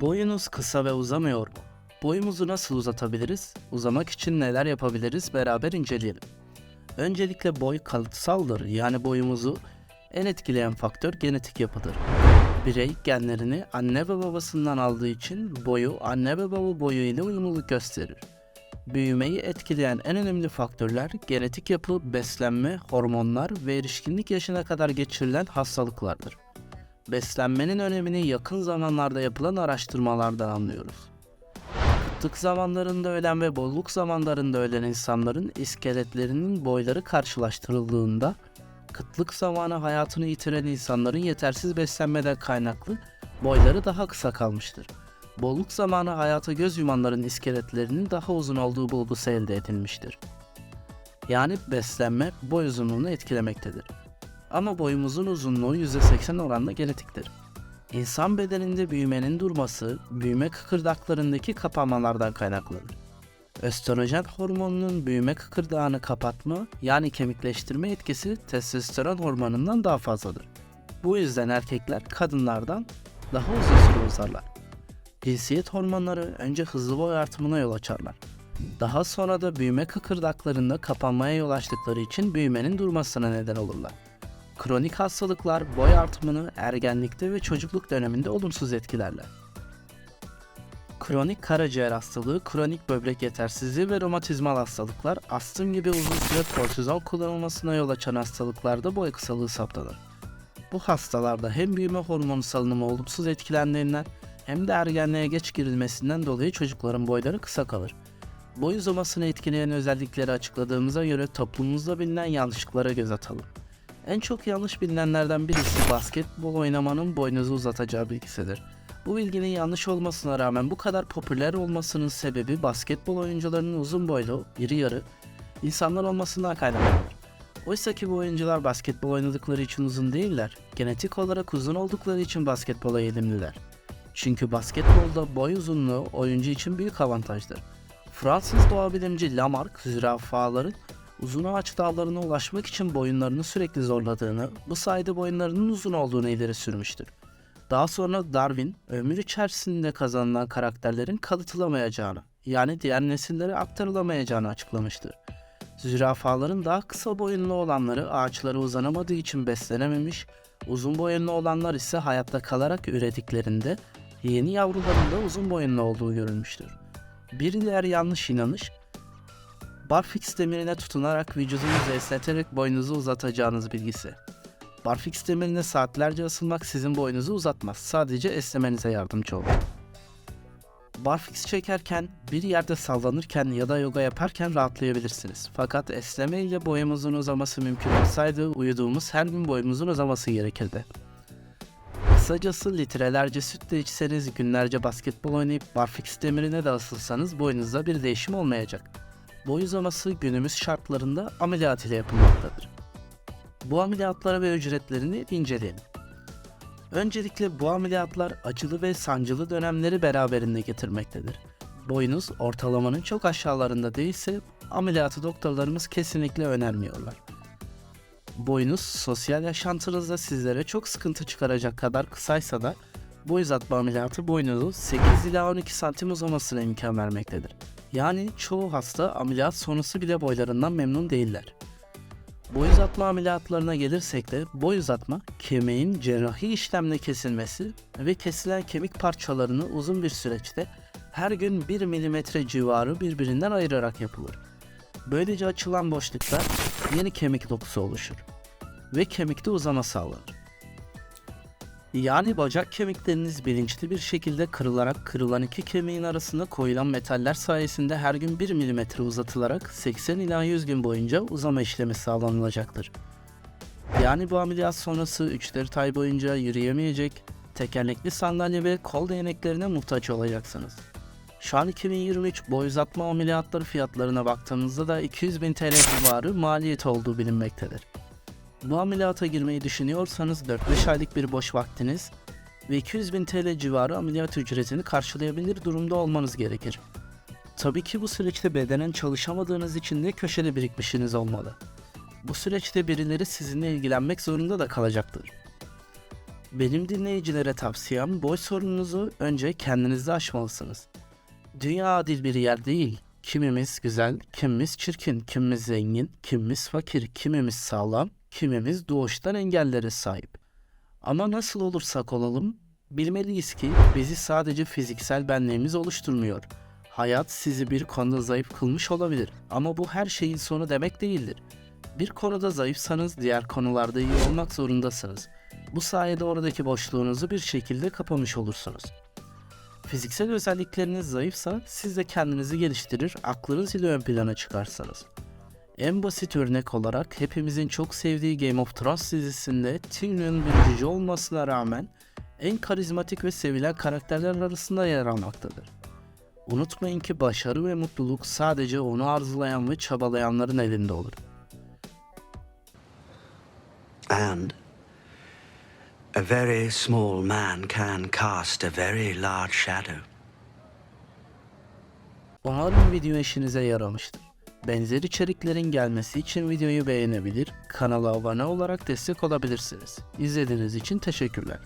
Boyunuz kısa ve uzamıyor mu? Boyumuzu nasıl uzatabiliriz? Uzamak için neler yapabiliriz? Beraber inceleyelim. Öncelikle boy kalıtsaldır. Yani boyumuzu en etkileyen faktör genetik yapıdır. Birey genlerini anne ve babasından aldığı için boyu anne ve baba boyu ile uyumluluk gösterir. Büyümeyi etkileyen en önemli faktörler genetik yapı, beslenme, hormonlar ve erişkinlik yaşına kadar geçirilen hastalıklardır. Beslenmenin önemini yakın zamanlarda yapılan araştırmalardan anlıyoruz. Kıtlık zamanlarında ölen ve bolluk zamanlarında ölen insanların iskeletlerinin boyları karşılaştırıldığında kıtlık zamanı hayatını yitiren insanların yetersiz beslenmeden kaynaklı boyları daha kısa kalmıştır. Bolluk zamanı hayata göz yumanların iskeletlerinin daha uzun olduğu bulgusu elde edilmiştir. Yani beslenme boy uzunluğunu etkilemektedir. Ama boyumuzun uzunluğu %80 oranla genetiktir. İnsan bedeninde büyümenin durması, büyüme kıkırdaklarındaki kapanmalardan kaynaklanır. Östrojen hormonunun büyüme kıkırdağını kapatma yani kemikleştirme etkisi testosteron hormonundan daha fazladır. Bu yüzden erkekler kadınlardan daha uzun süre uzarlar. Cinsiyet hormonları önce hızlı boy artımına yol açarlar. Daha sonra da büyüme kıkırdaklarında kapanmaya yol açtıkları için büyümenin durmasına neden olurlar. Kronik hastalıklar boy artımını ergenlikte ve çocukluk döneminde olumsuz etkilerler. Kronik karaciğer hastalığı, kronik böbrek yetersizliği ve romatizmal hastalıklar, astım gibi uzun süre kortizol kullanılmasına yol açan hastalıklarda boy kısalığı saptanır. Bu hastalarda hem büyüme hormonu salınımı olumsuz etkilendiğinden hem de ergenliğe geç girilmesinden dolayı çocukların boyları kısa kalır. Boy uzamasını etkileyen özellikleri açıkladığımıza göre toplumumuzda bilinen yanlışlıklara göz atalım. En çok yanlış bilinenlerden birisi basketbol oynamanın boynuzu uzatacağı bilgisidir. Bu bilginin yanlış olmasına rağmen bu kadar popüler olmasının sebebi basketbol oyuncularının uzun boylu, iri yarı insanlar olmasından kaynaklanır. Oysa ki bu oyuncular basketbol oynadıkları için uzun değiller, genetik olarak uzun oldukları için basketbola eğilimliler. Çünkü basketbolda boy uzunluğu oyuncu için büyük avantajdır. Fransız doğa bilimci Lamarck, zürafaların uzun ağaç dallarına ulaşmak için boyunlarını sürekli zorladığını, bu sayede boyunlarının uzun olduğunu ileri sürmüştür. Daha sonra Darwin, ömür içerisinde kazanılan karakterlerin kalıtılamayacağını, yani diğer nesillere aktarılamayacağını açıklamıştır. Zürafaların daha kısa boyunlu olanları ağaçlara uzanamadığı için beslenememiş, uzun boyunlu olanlar ise hayatta kalarak ürediklerinde yeni yavruların da uzun boyunlu olduğu görülmüştür. Bir diğer yanlış inanış, barfix demirine tutunarak vücudunuzu esneterek boynunuzu uzatacağınız bilgisi. Barfix demirine saatlerce ısınmak sizin boynunuzu uzatmaz. Sadece esnemenize yardımcı olur. Barfix çekerken, bir yerde sallanırken ya da yoga yaparken rahatlayabilirsiniz. Fakat esneme ile boyumuzun uzaması mümkün olsaydı uyuduğumuz her gün boyumuzun uzaması gerekirdi. Kısacası litrelerce süt de içseniz, günlerce basketbol oynayıp barfix demirine de asılsanız boyunuzda bir değişim olmayacak. Boy uzaması günümüz şartlarında ameliyat ile yapılmaktadır. Bu ameliyatlara ve ücretlerini inceleyelim. Öncelikle bu ameliyatlar acılı ve sancılı dönemleri beraberinde getirmektedir. Boyunuz ortalamanın çok aşağılarında değilse ameliyatı doktorlarımız kesinlikle önermiyorlar. Boyunuz sosyal yaşantınızda sizlere çok sıkıntı çıkaracak kadar kısaysa da boy uzatma ameliyatı boynuzu 8 ila 12 santim uzamasına imkan vermektedir. Yani çoğu hasta ameliyat sonrası bile boylarından memnun değiller. Boy uzatma ameliyatlarına gelirsek de boy uzatma kemiğin cerrahi işlemle kesilmesi ve kesilen kemik parçalarını uzun bir süreçte her gün 1 mm civarı birbirinden ayırarak yapılır. Böylece açılan boşlukta yeni kemik dokusu oluşur ve kemikte uzama sağlanır. Yani bacak kemikleriniz bilinçli bir şekilde kırılarak kırılan iki kemiğin arasında koyulan metaller sayesinde her gün 1 mm uzatılarak 80 ila 100 gün boyunca uzama işlemi sağlanılacaktır. Yani bu ameliyat sonrası 3-4 ay boyunca yürüyemeyecek, tekerlekli sandalye ve kol değneklerine muhtaç olacaksınız. Şu an 2023 boy uzatma ameliyatları fiyatlarına baktığımızda da 200 bin TL civarı maliyet olduğu bilinmektedir. Bu ameliyata girmeyi düşünüyorsanız 4-5 aylık bir boş vaktiniz ve 200 bin TL civarı ameliyat ücretini karşılayabilir durumda olmanız gerekir. Tabii ki bu süreçte bedenen çalışamadığınız için de köşede birikmişiniz olmalı. Bu süreçte birileri sizinle ilgilenmek zorunda da kalacaktır. Benim dinleyicilere tavsiyem boy sorununuzu önce kendinizde aşmalısınız. Dünya adil bir yer değil. Kimimiz güzel, kimimiz çirkin, kimimiz zengin, kimimiz fakir, kimimiz sağlam, kimimiz doğuştan engellere sahip. Ama nasıl olursak olalım, bilmeliyiz ki bizi sadece fiziksel benliğimiz oluşturmuyor. Hayat sizi bir konuda zayıf kılmış olabilir ama bu her şeyin sonu demek değildir. Bir konuda zayıfsanız diğer konularda iyi olmak zorundasınız. Bu sayede oradaki boşluğunuzu bir şekilde kapamış olursunuz. Fiziksel özellikleriniz zayıfsa siz de kendinizi geliştirir, aklınız ile ön plana çıkarsanız. En basit örnek olarak hepimizin çok sevdiği Game of Thrones dizisinde Tyrion'un bir cüce olmasına rağmen en karizmatik ve sevilen karakterler arasında yer almaktadır. Unutmayın ki başarı ve mutluluk sadece onu arzulayan ve çabalayanların elinde olur. And a very small man can cast a very large shadow. Umarım video işinize yaramıştır. Benzer içeriklerin gelmesi için videoyu beğenebilir, kanala abone olarak destek olabilirsiniz. İzlediğiniz için teşekkürler.